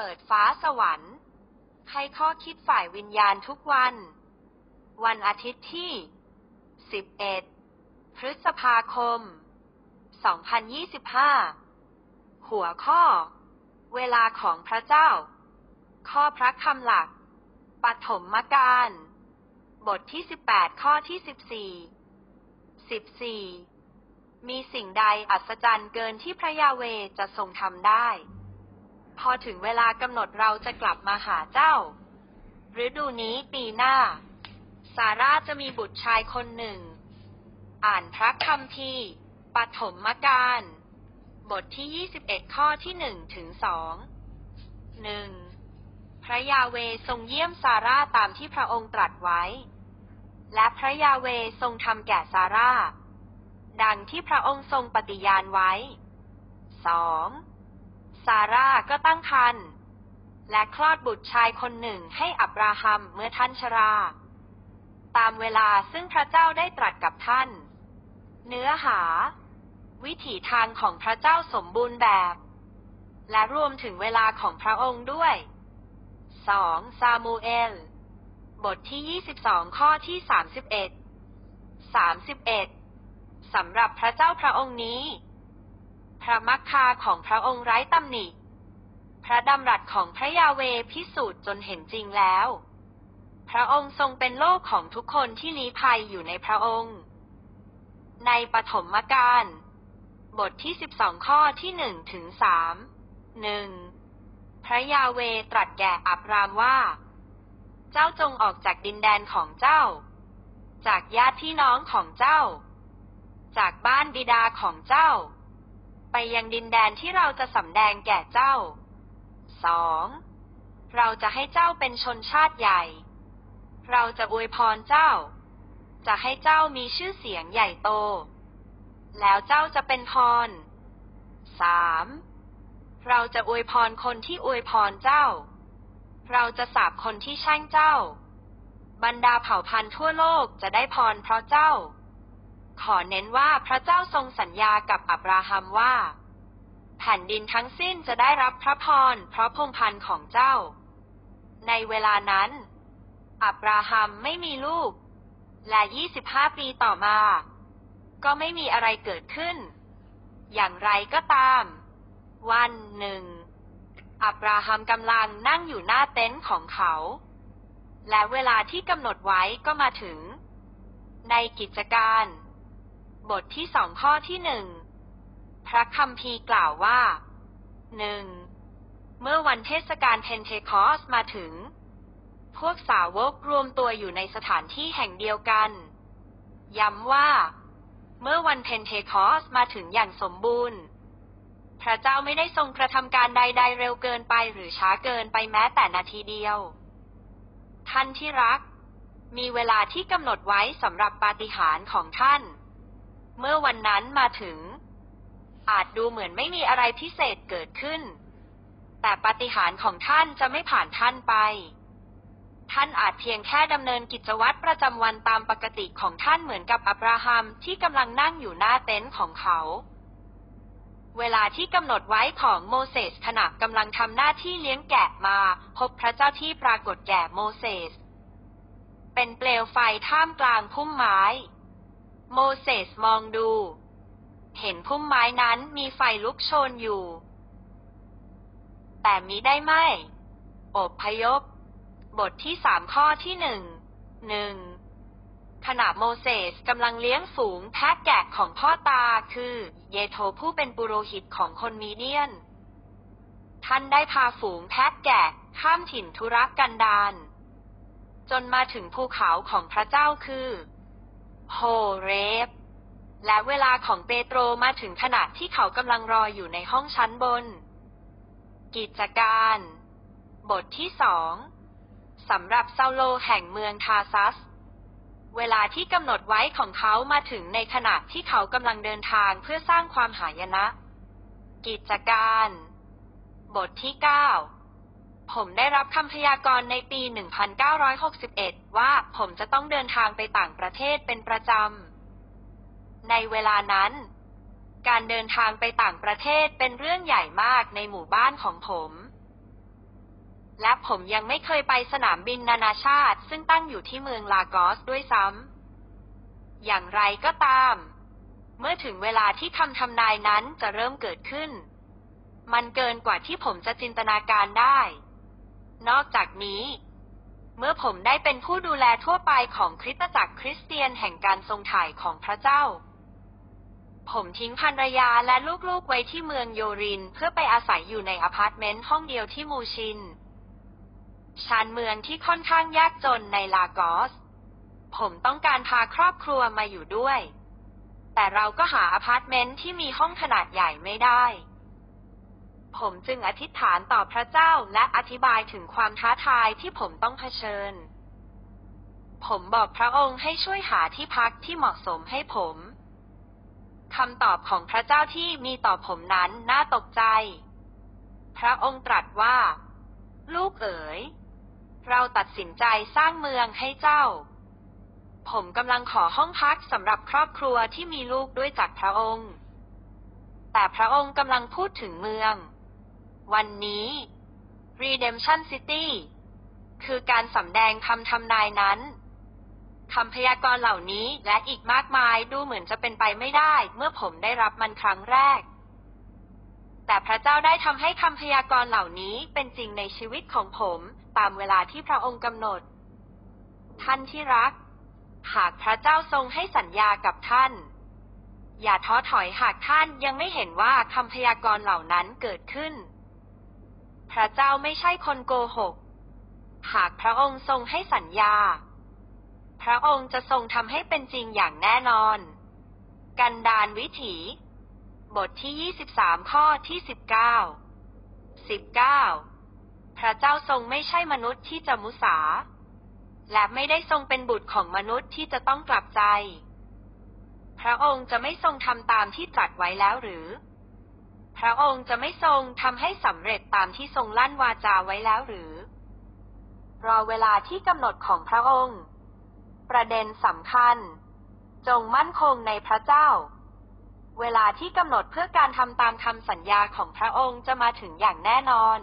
ปิดฟ้าสวรรค์ ให้ข้อคิดฝ่ายวิญญาณทุกวัน วันอาทิตย์ที่ 11 พฤษภาคม 2025 หัวข้อ เวลาของพระเจ้า ข้อพระคำหลัก ปฐมการบทที่ 18 ข้อที่ 14 14มีสิ่งใดอัศจรรย์เกินที่พระยาเวจะทรงทำได้ พอถึงเวลากำหนดเราจะกลับมาหาเจ้า ฤดูนี้ปีหน้า ซาร่าจะมีบุตรชายคนหนึ่ง อ่านพระคัมภีร์ปฐมกาลบทที่ 21 ข้อที่ 1 ถึง 2 1. พระยาเวทรงเยี่ยมซาร่าตามที่พระองค์ตรัสไว้ และพระยาเวทรงทำแก่ซาร่า ดังที่พระองค์ทรงปฏิญาณไว้ 2. ซาร่าก็ตั้งครรภ์และคลอดบุตรชายคนหนึ่งให้อับราฮัมเมื่อท่านชรา ตามเวลาซึ่งพระเจ้าได้ตรัสกับท่าน เนื้อหา วิถีทางของพระเจ้าสมบูรณ์แบบ และรวมถึงเวลาของพระองค์ด้วย 2. ซามูเอล บทที่ 22 ข้อที่ 31 31 สำหรับพระเจ้าพระองค์นี้ พระมักคาของพระองค์ไร้ตำหนิ พระดำรัสของพระยาเวพิสูจน์จนเห็นจริงแล้ว พระองค์ทรงเป็นโลกของทุกคนที่ลี้ภัยอยู่ในพระองค์ ในปฐมกาลบทที่ 12 ข้อที่1ถึง3 1. พระยาเวตรัสแก่อับรามว่า เจ้าจงออกจากดินแดนของเจ้า จากญาติพี่น้องของเจ้า จากบ้านบิดาของเจ้า ไปยังดินแดนที่เราจะสำแดงแก่เจ้า 2. เราจะให้เจ้าเป็นชนชาติใหญ่ เราจะอวยพรเจ้า จะให้เจ้ามีชื่อเสียงใหญ่โต แล้วเจ้าจะเป็นพร 3. เราจะอวยพรคนที่อวยพรเจ้า เราจะสาบคนที่แช่งเจ้า บรรดาเผ่าพันธุ์ทั่วโลกจะได้พรเพราะเจ้า ขอเน้นว่าพระเจ้าทรงสัญญากับอับราฮัมว่า แผ่นดินทั้งสิ้นจะได้รับพระพรเพราะพงพันธ์ของเจ้า ในเวลานั้น อับราฮัมไม่มีลูก และ 25 ปีต่อมา ก็ไม่มีอะไรเกิดขึ้น อย่างไรก็ตาม วันหนึ่ง อับราฮัมกำลังนั่งอยู่หน้าเต็นท์ของเขา และเวลาที่กำหนดไว้ก็มาถึง ในกิจการ บทที่สองข้อที่หนึ่ง พระคัมภีร์กล่าวว่าหนึ่ง เมื่อวันเทศกาลเพนเทคอสมาถึง พวกสาวกรวมตัวอยู่ในสถานที่แห่งเดียวกัน ย้ำว่า เมื่อวันเพนเทคอสมาถึงอย่างสมบูรณ์ พระเจ้าไม่ได้ทรงกระทำการใด ๆ เร็วเกินไปหรือช้าเกินไปแม้แต่นาทีเดียว ท่านที่รัก มีเวลาที่กำหนดไว้สำหรับปาฏิหาริย์ของท่าน เมื่อวันนั้นมาถึง อาจดูเหมือนไม่มีอะไรพิเศษเกิดขึ้น แต่ปาฏิหาริย์ของท่านจะไม่ผ่านท่านไป ท่านอาจเพียงแค่ดำเนินกิจวัตรประจำวันตามปกติของท่านเหมือนกับอับราฮัมที่กำลังนั่งอยู่หน้าเต็นท์ของเขา เวลาที่กำหนดไว้ของโมเสสขณะกำลังทำหน้าที่เลี้ยงแกะมา พบพระเจ้าที่ปรากฏแก่โมเสสเป็นเปลวไฟท่ามกลางพุ่มไม้ โมเสสมองดู เห็นพุ่มไม้นั้นมีไฟลุกโชนอยู่ แต่มิได้ไหมอบพยพ บทที่สามข้อที่หนึ่ง หนึ่งขณะโมเสสกำลังเลี้ยงฝูงแพะแกะของพ่อตาคือ เยโธผู้เป็นปุโรหิตของคนมีเดียน ท่านได้พาฝูงแพะแกะข้ามถิ่นทุรกันดารจนมาถึงภูเขาของพระเจ้าคือ โฮเรฟ และเวลาของเปโตรมาถึงขณะที่เขากำลังรออยู่ในห้องชั้นบน กิจการ บทที่สองสำหรับเซาโลแห่งเมืองทาซัส เวลาที่กำหนดไว้ของเขามาถึงในขณะที่เขากำลังเดินทางเพื่อสร้างความหายนะ กิจการ บทที่9 ผมได้รับคำพยากรณ์ในปี 1961 ว่าผมจะต้องเดินทางไปต่างประเทศเป็นประจำ ในเวลานั้น การเดินทางไปต่างประเทศเป็นเรื่องใหญ่มากในหมู่บ้านของผม และผมยังไม่เคยไปสนามบินนานาชาติ ซึ่งตั้งอยู่ที่เมืองลากอสด้วยซ้ำ อย่างไรก็ตาม เมื่อถึงเวลาที่คำทำนายนั้นจะเริ่มเกิดขึ้นมันเกินกว่าที่ผมจะจินตนาการได้ นอกจากนี้ เมื่อผมได้เป็นผู้ดูแลทั่วไปของคริสตจักรคริสเตียนแห่งการทรงถ่ายของพระเจ้า ผมทิ้งภรรยาและลูกๆไว้ที่เมืองโยรินเพื่อไปอาศัยอยู่ในอพาร์ตเมนต์ห้องเดียวที่มูชิน ชานเมืองที่ค่อนข้างยากจนในลากอส ผมต้องการพาครอบครัวมาอยู่ด้วย แต่เราก็หาอพาร์ตเมนต์ที่มีห้องขนาดใหญ่ไม่ได้ ผมจึงอธิษฐานต่อพระเจ้าและอธิบายถึงความท้าทายที่ผมต้องเผชิญ ผมบอกพระองค์ให้ช่วยหาที่พักที่เหมาะสมให้ผมคำตอบของพระเจ้าที่มีต่อผมนั้นน่าตกใจ พระองค์ตรัสว่า ลูกเอ๋ย เราตัดสินใจสร้างเมืองให้เจ้า ผมกำลังขอห้องพักสำหรับครอบครัวที่มีลูกด้วยจากพระองค์ แต่พระองค์กำลังพูดถึงเมือง วันนี้ Redemption City คือการสำแดงคำทำนายนั้นคำพยากรณ์เหล่านี้และอีกมากมายดูเหมือนจะเป็นไปไม่ได้ เมื่อผมได้รับมันครั้งแรก แต่พระเจ้าได้ทำให้คำพยากรณ์เหล่านี้เป็นจริงในชีวิตของผมตามเวลาที่พระองค์กำหนด ท่านที่รัก หากพระเจ้าทรงให้สัญญากับท่าน อย่าท้อถอยหากท่านยังไม่เห็นว่าคำพยากรณ์เหล่านั้นเกิดขึ้น พระเจ้าไม่ใช่คนโกหก หากพระองค์ทรงให้สัญญา พระองค์จะทรงทำให้เป็นจริงอย่างแน่นอน กันดานวิถี บทที่ 23 ข้อที่ 19 19 พระเจ้าทรงไม่ใช่มนุษย์ที่จะมุสา และไม่ได้ทรงเป็นบุตรของมนุษย์ที่จะต้องกลับใจ พระองค์จะไม่ทรงทำตามที่ตรัสไว้แล้วหรือ พระองค์จะไม่ทรงทำให้สำเร็จตามที่ทรงลั่นวาจาไว้แล้วหรือ รอเวลาที่กำหนดของพระองค์ ประเด็นสำคัญ จงมั่นคงในพระเจ้า เวลาที่กำหนดเพื่อการทำตามคำสัญญาของพระองค์จะมาถึงอย่างแน่นอน